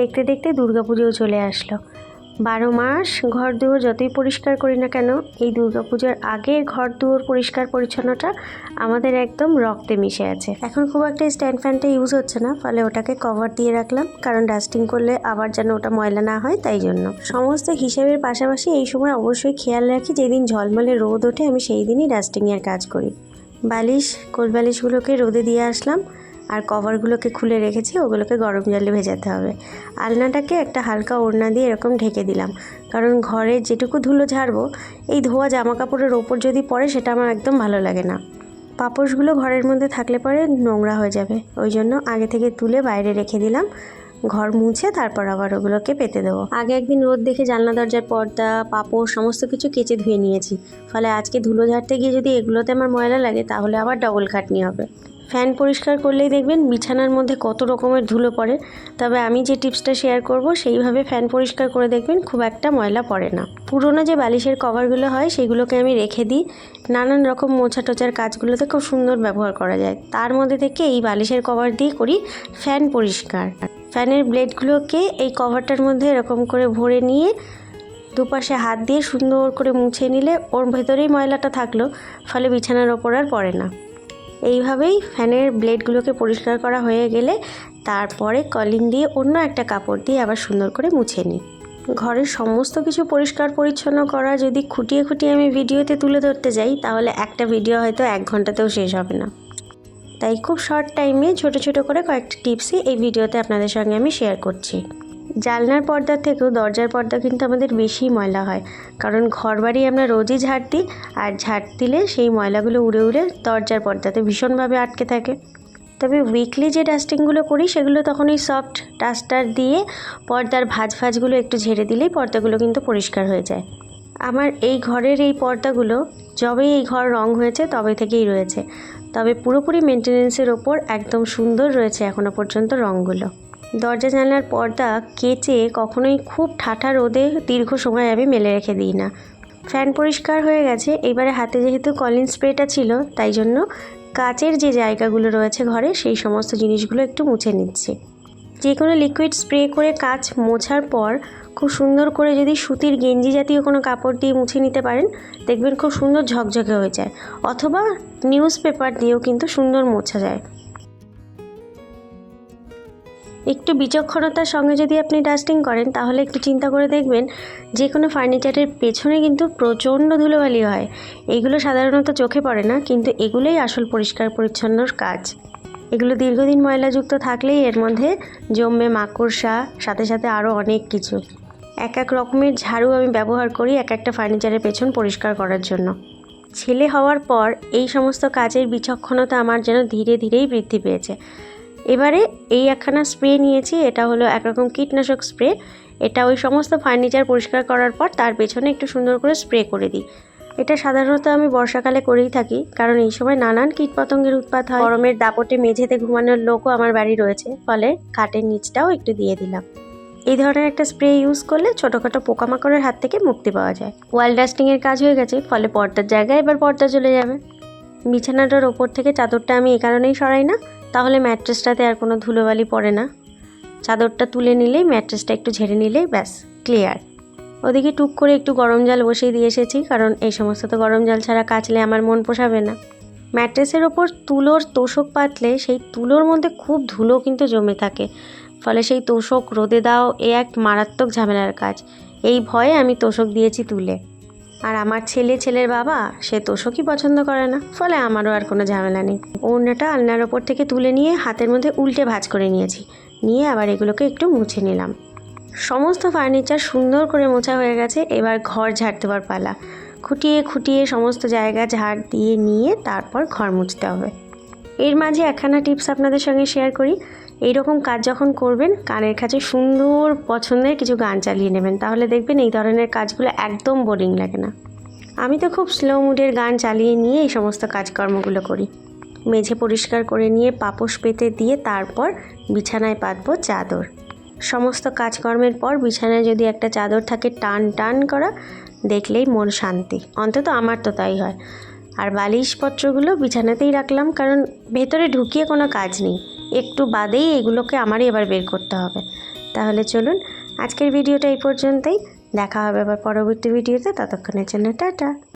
দেখতে দেখতে দুর্গাপুজোও চলে আসলো। বারো মাস ঘর দুয়ার যতই পরিষ্কার করি না কেন, এই দুর্গাপুজোর আগের ঘর দুয়ার পরিষ্কার পরিচ্ছন্নতা আমাদের একদম রক্তে মিশে আছে। এখন খুব একটা স্ট্যান্ড ফ্যানটা ইউজ হচ্ছে না, ফলে ওটাকে কভার দিয়ে রাখলাম, কারণ ডাস্টিং করলে আবার যেন ওটা ময়লা না হয়, তাই জন্য। সমস্ত হিসেবের পাশাপাশি এই সময় অবশ্যই খেয়াল রাখি, যেদিন ঝলমলে রোদ ওঠে, আমি সেই দিনই ডাস্টিংয়ের কাজ করি। বালিশ কোল বালিশগুলোকে রোদে দিয়ে আসলাম আর কভারগুলোকে খুলে রেখেছি, ওগুলোকে গরম জলে ভেজাতে হবে। আলনাটাকে একটা হালকা ওড়না দিয়ে এরকম ঢেকে দিলাম। কারণ ঘরে যেটুকু ধুলো ঝাড়বো, এই ধোয়া জামা কাপড়ের ওপর যদি পড়ে, সেটা আমার একদম ভালো লাগে না। পাপোশগুলো ঘরের মধ্যে থাকলে পরে নোংরা হয়ে যাবে। ওই জন্য আগে থেকে তুলে বাইরে রেখে দিলাম। ঘর মুছে তারপর আবার ওগুলোকে পেতে দেবো। আগে একদিন রোদ দেখে জানলা, দরজার পর্দা পাপড় সমস্ত কিছু কেচে ধুয়ে নিয়েছি। ফলে আজকে ধুলো ঝাড়তে গিয়ে যদি এগুলোতে আমার ময়লা লাগে, তাহলে আবার ডবল খাটনি হবে। ফ্যান পরিষ্কার করলেই দেখবেন বিছানার মধ্যে কত রকমের ধুলো পড়ে। তবে আমি যে টিপসটা শেয়ার করব, সেইভাবে ফ্যান পরিষ্কার করে দেখবেন খুব একটা ময়লা পড়ে না। পুরোনো যে বালিশের কভারগুলো হয়, সেগুলোকে আমি রেখে দিই। নানান রকম মোছা টোচার কাজগুলোতে খুব সুন্দর ব্যবহার করা যায়। তার মধ্যে থেকে এই বালিশের কভার দিয়ে করি ফ্যান পরিষ্কার। ফ্যানের ব্লেডগুলোকে এই কভারটার মধ্যে এরকম করে ভরে নিয়ে দুপাশে হাত দিয়ে সুন্দর করে মুছে নিলে ওর ভেতরেই ময়লাটা থাকল, ফলে বিছানার ওপর আর পড়ে না। এইভাবেই ফ্যানের ব্লেডগুলোকে পরিষ্কার করা হয়ে গেলে তারপরে কলিং দিয়ে অন্য একটা কাপড় দিয়ে আবার সুন্দর করে মুছে নিই। ঘরের সমস্ত কিছু পরিষ্কার পরিচ্ছন্ন করা যদি খুঁটিয়ে খুঁটিয়ে আমি ভিডিওতে তুলে ধরতে যাই, তাহলে একটা ভিডিও হয়তো এক ঘন্টাতেও শেষ হবে না। তাই খুব শর্ট টাইমে ছোট ছোট করে কয়েকটি টিপসই এই ভিডিওতে আপনাদের সঙ্গে আমি শেয়ার করছি। জানলার পর্দার থেকেও দরজার পর্দা কিন্তু আমাদের বেশি ময়লা হয়। কারণ ঘর বাড়ি আমরা রোজই ঝাড় দিই আর ঝাড় দিলে সেই ময়লাগুলো উড়ে উড়ে দরজার পর্দাতে ভীষণভাবে আটকে থাকে। তবে উইকলি যে ডাস্টিংগুলো করি, সেগুলো তখন ওই সফট ডাস্টার দিয়ে পর্দার ভাঁজ ভাঁজগুলো একটু ঝেড়ে দিলেই পর্দাগুলো কিন্তু পরিষ্কার হয়ে যায়। আমার এই ঘরের এই পর্দাগুলো যবেই এই ঘর রং হয়েছে, তবে থেকেই রয়েছে। তবে পুরোপুরি মেনটেনেন্সের ওপর একদম সুন্দর রয়েছে এখনও পর্যন্ত রঙগুলো দরজা জানলার পর্দা কেচে কখনোই খুব ঠাঠা রোদে দীর্ঘ সময় আমি মেলে রেখে দিই না। ফ্যান পরিষ্কার হয়ে গেছে, এবারে হাতে যেহেতু কলিন স্প্রেটা ছিল, তাই জন্য কাচের যে জায়গাগুলো রয়েছে ঘরে, সেই সমস্ত জিনিসগুলো একটু মুছে নিচ্ছি। যে কোনো লিকুইড স্প্রে করে কাচ মোছার পর খুব সুন্দর করে যদি সুতির গেঞ্জি জাতীয় কোনো কাপড় দিয়ে মুছে নিতে পারেন, দেখবেন খুব সুন্দর ঝকঝকে হয়ে যায়, অথবা নিউজ পেপার দিয়েও কিন্তু সুন্দর মোছা যায়। একটু বিচক্ষণতার সঙ্গে যদি আপনি ডাস্টিং করেন, তাহলে একটু চিন্তা করে দেখবেন যে কোনো ফার্নিচারের পেছনে কিন্তু প্রচণ্ড ধুলোবালি হয়। এগুলো সাধারণত চোখে পড়ে না, কিন্তু এগুলোই আসল পরিষ্কার পরিচ্ছন্নর কাজ। এগুলো দীর্ঘদিন ময়লাযুক্ত থাকলেই এর মধ্যে জমবে মাকড়সা, সাথে সাথে আরও অনেক কিছু। এক এক রকমের ঝাড়ু আমি ব্যবহার করি এক একটা ফার্নিচারের পেছন পরিষ্কার করার জন্য। ছেলে হওয়ার পর এই সমস্ত কাজের বিচক্ষণতা আমার যেন ধীরে ধীরেই বৃদ্ধি পেয়েছে। এবারে এই একখানা স্প্রে নিয়েছি, এটা হলো একরকম কীটনাশক স্প্রে এটা ওই সমস্ত ফার্নিচার পরিষ্কার করার পর তার পেছনে একটু সুন্দর করে স্প্রে করে দিই। এটা সাধারণত আমি বর্ষাকালে করেই থাকি, কারণ এই সময় নানান কীটপতঙ্গের উৎপাত হয়। গরমের দাপটে মেঝেতে ঘুমানোর লোকও আমার বাড়ি রয়েছে, ফলে খাটের নিচটাও একটু দিয়ে দিলাম। এই ধরনের একটা স্প্রে ইউজ করলে ছোটোখাটো পোকামাকড়ের হাত থেকে মুক্তি পাওয়া যায়। ওয়াল ডাস্টিংয়ের কাজ হয়ে গেছে, ফলে পর্দার জায়গায় এবার পর্দা চলে যাবে। বিছানাটার ওপর থেকে চাদরটা আমি এই কারণেই সরাই না তাহলে ম্যাট্রেসটাতে আর কোনো ধুলোবালি পড়ে না। চাদরটা তুলে নিলেই ম্যাট্রেসটা একটু ঝেড়ে নিলেই ব্যাস, ক্লিয়ার। ওদিকে টুক করে একটু গরম জল বসিয়ে দিয়ে এসেছি, কারণ এই সমস্ত তো গরম জল ছাড়া কাচলে আমার মন পোষাবে না। ম্যাট্রেসের ওপর তুলোর তোষক পাতলে সেই তুলোর মধ্যে খুব ধুলো কিন্তু জমে থাকে। ফলে সেই তোষক রোদে দাও, এ এক মারাত্মক ঝামেলার কাজ। এই ভয়ে আমি তোষক দিয়েছি তুলে। আর আমার ছেলে, ছেলের বাবা, সে তোষকই পছন্দ করে না। ফলে আমারও আর কোনো ঝামেলা নেই। ওড়নাটা আলনার ওপর থেকে তুলে নিয়ে হাতের মধ্যে উল্টে ভাঁজ করে নিয়েছি। নিয়ে আবার এগুলোকে একটু মুছে নিলাম। সমস্ত ফার্নিচার সুন্দর করে মোছা হয়ে গেছে, এবার ঘর ঝাড় দেওয়ার পালা। খুঁটিয়ে খুঁটিয়ে সমস্ত জায়গা ঝাড় দিয়ে নিয়ে তারপর ঘর মুছতে হবে। এর মাঝে একখানা টিপস আপনাদের সঙ্গে শেয়ার করি। এইরকম কাজ যখন করবেন, কানের কাছে সুন্দর পছন্দের কিছু গান চালিয়ে নেবেন। তাহলে দেখবেন এই ধরনের কাজগুলো একদম বোরিং লাগে না। আমি তো খুব স্লো মুডের গান চালিয়ে নিয়ে এই সমস্ত কাজকর্মগুলো করি। মেঝে পরিষ্কার করে নিয়ে পাপোশ পেতে দিয়ে তারপর বিছানায় পাতবো চাদর। সমস্ত কাজকর্মের পর বিছানায় যদি একটা চাদর থাকে টান টান করা, দেখলেই মন শান্তি। অন্তত আমার তো তাই হয়। আর বালিশপত্রগুলো বিছানাতেই রাখলাম, কারণ ভেতরে ঢুকিয়ে কোনো কাজ নেই। একটু বাদেই এগুলোকে আমারই এবার বের করতে হবে। তাহলে চলুন আজকের ভিডিওটা এই পর্যন্তই। দেখা হবে আবার পরবর্তী ভিডিওতে। ততক্ষণের জন্য টাটা।